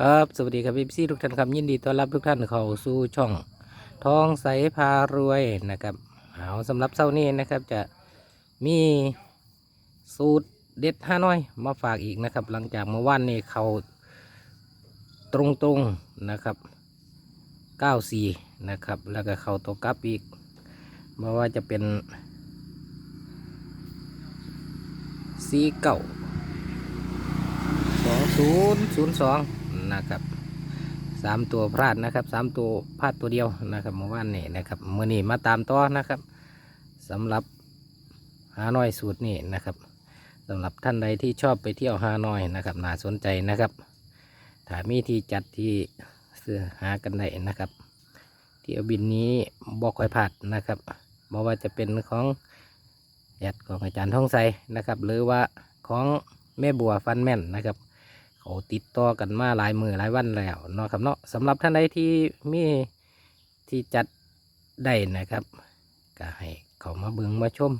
ครับสวัสดีครับพี่ซี่ทุกท่านครับยินดีต้อนรับทุกท่านเข้าสู่ช่องทองใสพารวยนะครับเอาสำหรับเช้านี้นะครับจะมีสูตรเด็ดห้าน้อยมาฝากอีกนะครับ หลังจากเมื่อวานนี้เขาตรงๆนะครับ94นะครับ แล้วก็เขาตัวกลับอีกไม่ว่าจะเป็นสีเก่าสองศูนย์ศูนย์สอง นะครับสามตัวพลาดนะครับสามตัวพลาดตัวเดียวนะครับเมื่อวานนี้นะครับเมื่อนี้มาตามต่อนะครับสำหรับฮานอยสูตรนี่นะครับสำหรับท่านใดที่ชอบไปเที่ยวฮานอยนะครับน่าสนใจนะครับถ้ามีที่จัดที่เสื้อหากันได้นะครับ เที่ยวบินนี้บอกคอยพลาดนะครับไม่ว่าจะเป็นของแอดของอาจารย์ท่องใสนะครับ หรือว่าของแม่บัวฟันแม่นนะครับ ขาติดต่อกันมาหลายมือหลายวันแล้วเนาะครับเนาะสำหรับท่านใดที่มีที่จัดได้นะครับก็ให้เขามาเบิงมาชม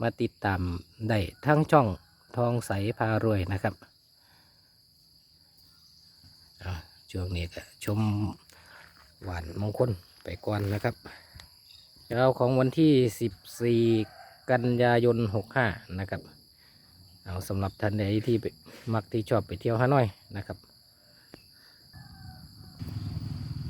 มาติดตามได้ทั้งช่องทองใสพารวยนะครับช่วงนี้ก็ชมหวานมงคลไปก่อนนะครับเช้าของวันที่ 14 กันยายน 65 นะครับ เอาสำหรับท่านใดที่มักที่ชอบไปเที่ยวฮานอยนะครับ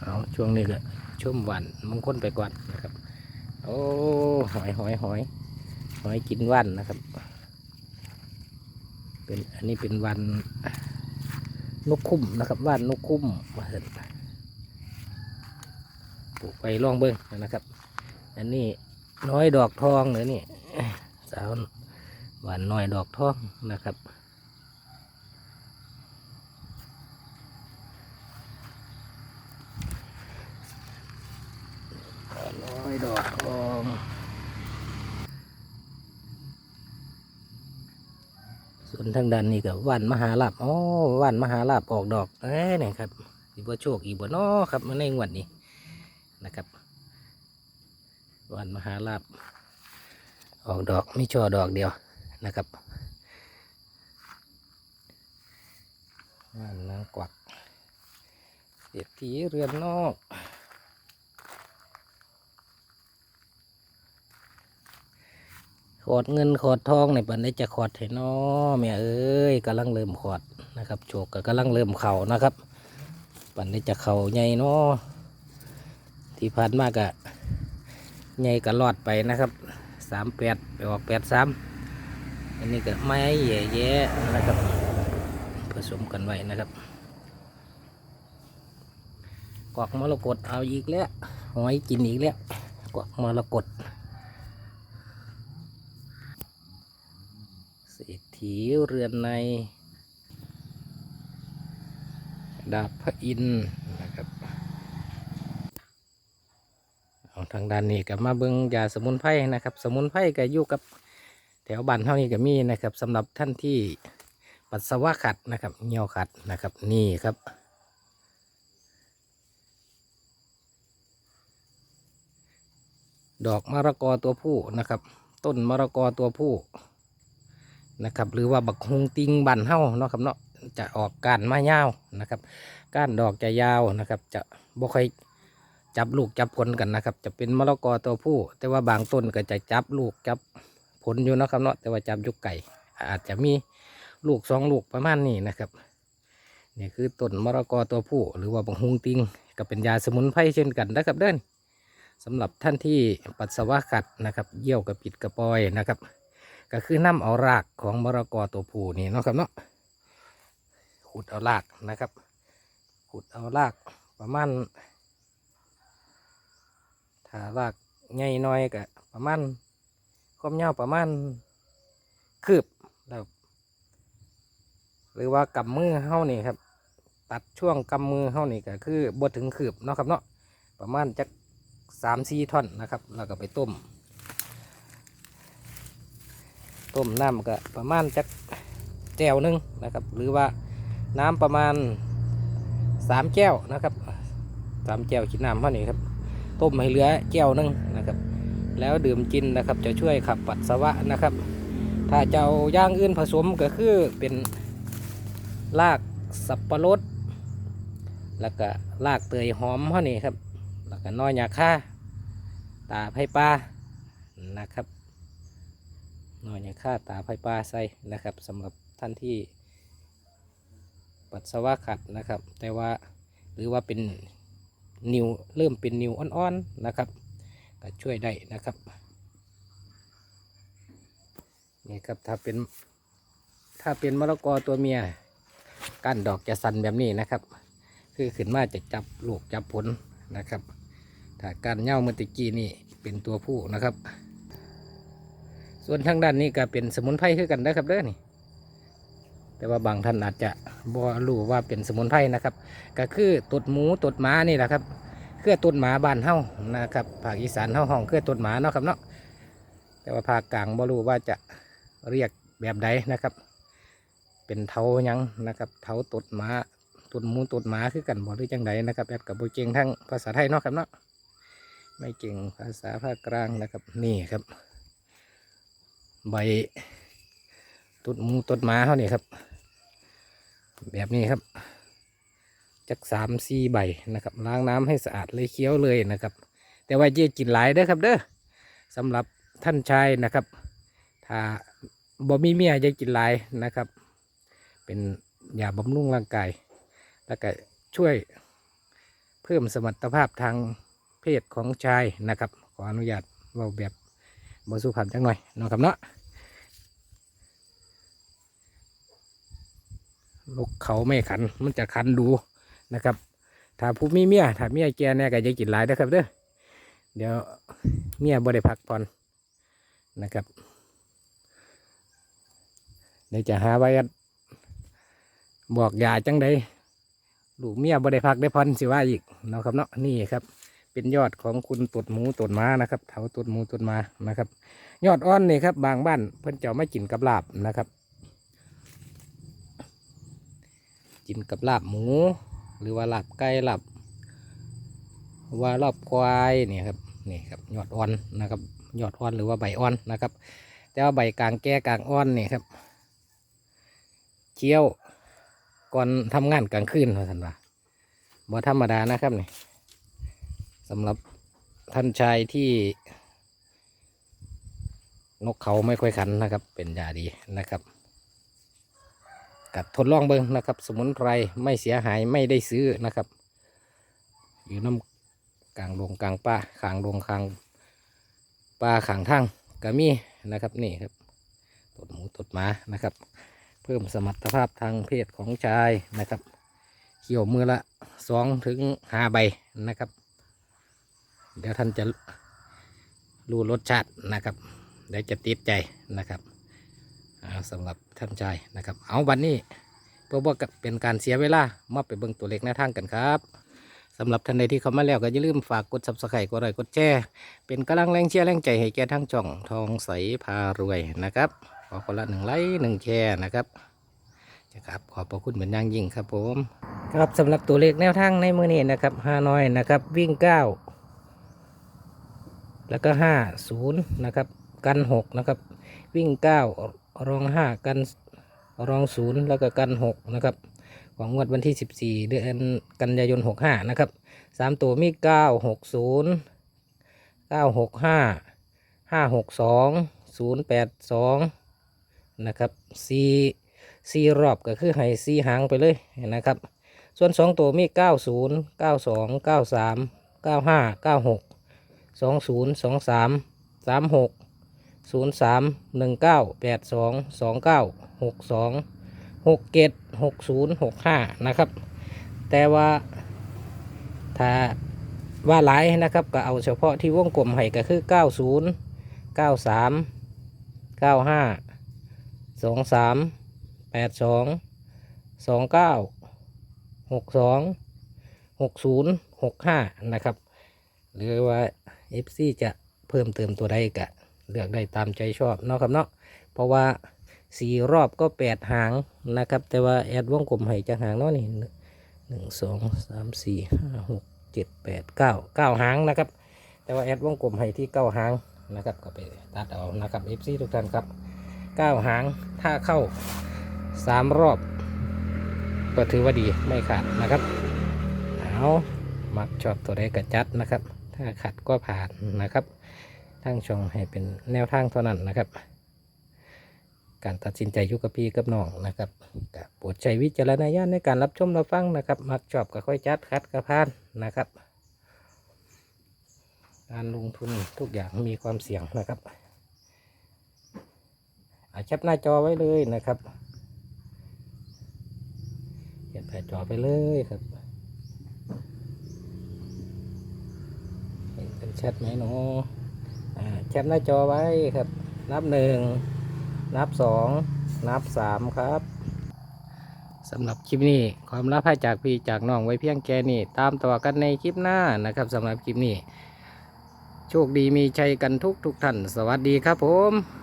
เอาช่วงนี้ก็ชุ่มหวานมงคลไปก่อนนะครับ โอ้หอยหอยหอยหอยกินว่านนะครับ เป็นอันนี้เป็นวันนกคุ้มนะครับว่านนกคุ้มมาเห็นปลูกไปล่องเบิ้งนะครับ อันนี้น้อยดอกทองเลยนี่สาว หวานน้อยดอกทองนะครับน้อยดอกทองส่วนทางด้านนี้ก็หวานมหาลาบอ๋อหวานมหาลาบออกดอกเอ้ยนี่ครับอีบัวโชคอีบัวน้อครับมาในงวดนี้นะครับหวานมหาลาบออกดอกไม่ช่อดอกเดียว นะครับนนางกวักเศรษฐีเรือนนอกขอดเงินขอดทองในปันได้จะขอดให้น้อแม่เอ้ยกำลังเริ่มขอดนะครับโชกก็กำลังเริ่มเข่านะครับปันได้จะเข่าใหญ่น้อที่ผ่านมากอะใหญ่ก็รอดไปนะครับสามแปดไปออกแปดสาม อันนี้ก็ไม้แย่แย่นะครับ ผสมกันไว้นะครับกวักมรกตเอาอีกแล้วหอยกินอีกแล้วกวักมรกตเศรษฐีเรือนใน ดาบพระอินนะครับเอาทางด้านนี้ก็มาเบิงยาสมุนไพรนะครับ สมุนไพรก็อยู่กับ แถวบ้านเท่านี้ก็มีนะครับสำหรับท่านที่ปัสสาวะขัดนะครับเหี่ยวขัดนะครับนี่ครับดอกมะระกอตัวผู้นะครับ ต้นมะระกอตัวผู้นะครับ หรือว่าบักฮงติงบันเฮ้าเนาะครับเนาะจะออกก้านมายาวนะครับ ก้านดอกจะยาวนะครับ จะบ่ค่อยจับลูกจับผลกันนะครับ จะเป็นมะละกอตัวผู้ แต่ว่าบางต้นก็จะจับลูกจับ ผลอยู่นะครับเนาะแต่ว่าจับยุกไก่ อาจจะมีลูกสองลูกประมาณนี้นะครับนี่คือต้นมะละกอตัวผู้ หรือว่าบังฮุงติงก็เป็นยาสมุนไพรเช่นกันนะครับเด้นสำหรับท่านที่ปัสสาวะขัดนะครับเยี่ยวกระปิดกระปอยนะครับ ก็คือน้ำเอารากของมะละกอตัวผู้นี่เนาะครับเนาะขุดเอารากนะครับขุดเอารากประมาณถ้ารากใหญ่น้อยก็ประมาณ ความยาวประมาณคืบแล้วหรือว่ากำมือเฮานี่ครับ ตัดช่วงกำมือเฮานี่ก็คือบดถึงคืบเนาะครับเนาะประมาณจักสามสี่ท่อนนะครับแล้วก็ไปต้ม ต้มน้ำก็ประมาณจักแก้วหนึงนะครับ หรือว่าน้ำประมาณสามแก้วนะครับสามแก้วคิดน้ำเท่านี้ครับ ต้มให้เหลือแก้วหนึงนะครับ แล้วดื่มกินนะครับจะช่วยขับปัสสาวะนะครับ ถ้าจะเอาย่างอื่นผสมก็คือเป็นรากสับปะรด แล้วก็ลากเตยหอมเท่านี้ครับ แล้วก็น้อยยาค่าตาไผ่ปลานะครับน้อยยาค่าตาไผ่ปลาใส่นะครับสำหรับท่านที่ปัสสาวะขัดนะครับ แต่ว่าหรือว่าเป็นนิวเริ่มเป็นนิวอ่อนๆนะครับ ก็ช่วยได้นะครับนี่ครับถ้าเป็นถ้าเป็นมะละกอตัวเมียก้านดอกจะสั่นแบบนี้นะครับ คือขึ้นมาจะจับลูกจับผลนะครับ ถ้าการเหย้าเมื่อตะกี้นี่เป็นตัวผู้นะครับ ส่วนทางด้านนี้ก็เป็นสมุนไพรคือกันนะครับเด้อนี่แต่ว่าบางท่านอาจจะบ่รู้ว่าเป็นสมุนไพรนะครับ ก็คือตดหมูตดหมานี่แหละครับ เครือตดหมาบ้านเฮานะครับภาคอีสานเฮาห้องเครือตดหมาเนาะครับเนาะแต่ว่าภาคกลางบ่รู้ว่าจะเรียกแบบใดนะครับ เป็นเทายังนะครับ เทาตดหมาตดหมูตดหมาคือกันบ่หรือจังใดนะครับแอดกับโบเก่งทั้งภาษาไทยเนาะครับเนาะไม่เก่งภาษาภาคกลางนะครับนี่ครับ ใบตดหมูตุดหมาเขานี่ครับ แบบนี้ครับ จักสามสี่ใบนะครับล้างน้ำให้สะอาดเลยเคี้ยวเลยนะครับ แต่ว่าเย่กินหลายเด้อครับเด้อสำหรับท่านชายนะครับ ถ้าบ่มีเมียจะกินหลายนะครับ เป็นยาบำรุงร่างกาย แล้วก็ช่วยเพิ่มสมรรถภาพทางเพศของชายนะครับ ขออนุญาตเว่าแบบบสุภาพจังหน่อยนะครับเนาะลูกเขาไม่ขัน มันจะขันดู นะครับ ถ้าผู้มีเมียถ้าเมียแก่เนี่ยก็จะกินหลายเด้อครับเด้อเดี๋ยวเมียบ่ได้พักผ่อนนะครับเดี๋ยวจะหาไว้บอกยาจังใดลูกเมียบ่ได้พักได้พอนสิว่าอีกเนาะครับเนาะนี่ครับ เป็นยอดของคุณตดหมูตดม้านะครับเถาตดหมูตดม้านะครับ ยอดอ่อนนี่ครับ บางบ้านเพิ่นจะเอาไม่กินกับลาบนะครับ กินกับลาบหมู หรือว่าหลาบไก่ลาบว่าลาบควายนี่ครับนี่ครับยอดอ่อนนะครับยอดอ่อนหรือว่าใบอ่อนนะครับ แต่ว่าใบกลางแก่กลางอ่อนนี่ครับเคี้ยวก่อนทำงานกลางคืนว่าท่านว่าบ่ธรรมดานะครับนี่สำหรับท่านชายที่นกเขาไม่ค่อยขันนะครับ เป็นยาดีนะครับ กัดทดลองเบิ้งนะครับ สมุนไพรไม่เสียหายไม่ได้ซื้อนะครับ อยู่น้ำกลางดงกลางป่าขางดงขางป่าขางทางก็มีนะครับนี่ครับตดหมูตดหมานะครับ เพิ่มสมรรถภาพทางเพศของชายนะครับเขี่ยวมือละสองถึงห้าใบนะครับ เดี๋ยวท่านจะรู้รสชาตินะครับ เดี๋ยวจะติดใจนะครับ สำหรับท่านชายนะครับ เอาวันนี้เพื่อว่าเป็นการเสียเวลามาไปเบิ่งตัวเลขหน้าทางกันครับสำหรับท่านใดที่เข้ามาแล้วก็อย่าลืมฝากกด subscribe กดไลค์กดแชร์เป็นกำลังแรงเชียร์แรงใจให้แก่ทั้งจ่องทองใสพารวยนะครับขอคนละหนึ่งไลค์หนึ่งแชร์นะครับครับขอบพระคุณเป็นอย่างยิ่งครับผม ครับสำหรับตัวเลขแนวทางในมือนี้นะครับห้าน้อยนะครับ วิ่งเก้าแล้วก็ห้าศูนย์นะครับ กันหกนะครับ วิ่งเก้า รองห้ากันรองศูนย์แล้วก็กันหกนะครับของงวดวันที่ 14 เดือนกันยายน 65 นะครับ 3 ตัวมี 960 965 562 082 นะครับ4 4รอบก็คือให้4หางไปเลยนะครับ ส่วน 2 ตัวมี 90 92 93 95 96 20 23 36 ศูนย์สามหกศูนย์สามหนึ่งเก้าแปดสองสองเก้าหกสองหกเจ็ดหกศูนย์หกห้านะครับ แต่ว่าถ้าว่าหลายนะครับก็เอาเฉพาะที่วงกลมให้ก็คือเก้าศูนย์เก้าสามเก้าห้าสองสามแปดสองสองเก้าหกสองหกศูนย์หกห้านะครับ หรือว่า FC จะเพิ่มเติมตัวใดก็ เลือกได้ตามใจชอบเนาะครับเนาะเพราะว่าสี่รอบก็แปดหางนะครับ แต่ว่าแอดวงกลมให้จะหางเนาะนี่หนึ่งสองสามสี่ห้าหกเจ็ดแปดเก้าเก้าหางนะครับ แต่ว่าแอดวงกลมให้ที่เก้าหางนะครับก็ไปตัดเอานะครับ FC ทุกท่านครับเก้าหางถ้าเข้าสามรอบก็ถือว่าดีไม่ขาดนะครับเอามักชอบตัวใดกระจัดนะครับ ถ้าขัดก็ผ่านนะครับ ทั้งช่องให้เป็นแนวทางเท่านั้นนะครับ การตัดสินใจยุกับพี่กับน้องนะครับโปรดใช้วิจารณญาณในการรับชมรับฟังนะครับ มักชอบก็ค่อยจัดคัดกระพานนะครับ การลงทุนทุกอย่างมีความเสี่ยงนะครับอาแคปหน้าจอไว้เลยนะครับเห็นหน้าจอไปเลยครับเห็นเป็นชัดไหมเนาะ อ่าแคปหน้าจอไว้ครับ นับหนึ่งนับสองนับสามครับสำหรับคลิปนี้ความลับให้จากพี่จากน้องไว้เพียงแค่นี้ตามต่อกันในคลิปหน้านะครับสำหรับคลิปนี้ โชคดีมีชัยกันทุกทุกท่าน สวัสดีครับผม